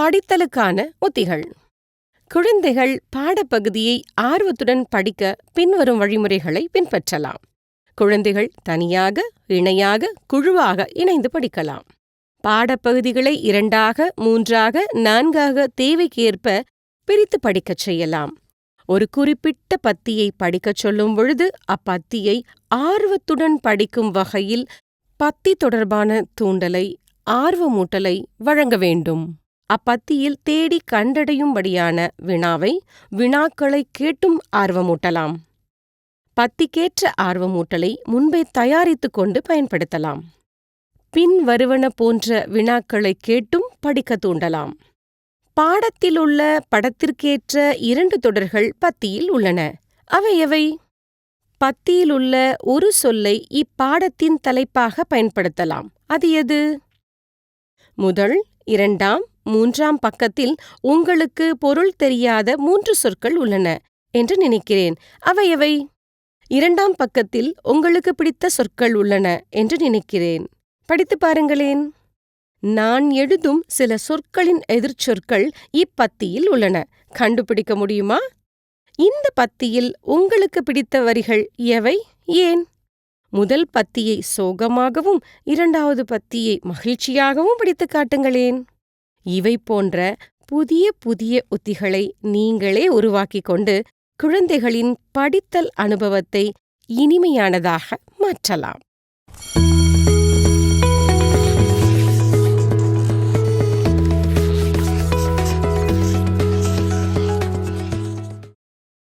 படித்தலுக்கான உத்திகள். குழந்தைகள் பாடப்பகுதியை ஆர்வத்துடன் படிக்க பின்வரும் வழிமுறைகளை பின்பற்றலாம். குழந்தைகள் தனியாக இணையாக குழுவாக இணைந்து படிக்கலாம். பாடப்பகுதிகளை இரண்டாக மூன்றாக நான்காக தேவைக்கேற்ப பிரித்து படிக்கச் செய்யலாம். ஒரு குறிப்பிட்ட பத்தியை படிக்கச் சொல்லும் பொழுது அப்பத்தியை ஆர்வத்துடன் படிக்கும் வகையில் பத்தி தொடர்பான தூண்டலை ஆர்வமூட்டலை வழங்க வேண்டும். அப்பத்தியில் தேடி கண்டடையும்படியான வினாவை வினாக்களை கேட்டும் ஆர்வமூட்டலாம். பத்திக்கேற்ற ஆர்வமூட்டலை முன்பே தயாரித்துக் கொண்டு பயன்படுத்தலாம். பின் வருவன போன்ற வினாக்களை கேட்டும் படிக்க தூண்டலாம். பாடத்திலுள்ள படத்திற்கேற்ற இரண்டு தொடர்கள் பத்தியில் உள்ளன. அவை எவை? பத்தியிலுள்ள ஒரு சொல்லை இப்பாடத்தின் தலைப்பாக பயன்படுத்தலாம். அது எது? முதல் இரண்டாம் மூன்றாம் பக்கத்தில் உங்களுக்கு பொருள் தெரியாத மூன்று சொற்கள் உள்ளன என்று நினைக்கிறேன். அவை எவை? இரண்டாம் பக்கத்தில் உங்களுக்கு பிடித்த சொற்கள் உள்ளன என்று நினைக்கிறேன். படித்து பாருங்களேன். நான் எழுதும் சில சொற்களின் எதிர்ச்சொற்கள் இப்பத்தியில் உள்ளன. கண்டுபிடிக்க முடியுமா? இந்த பத்தியில் உங்களுக்கு பிடித்த வரிகள் எவை? ஏன்? முதல் பத்தியை சோகமாகவும் இரண்டாவது பத்தியை மகிழ்ச்சியாகவும் பிடித்து காட்டுங்களேன். இவை போன்ற புதிய புதிய உத்திகளை நீங்களே உருவாக்கிக் கொண்டு குழந்தைகளின் படித்தல் அனுபவத்தை இனிமையானதாக மாற்றலாம்.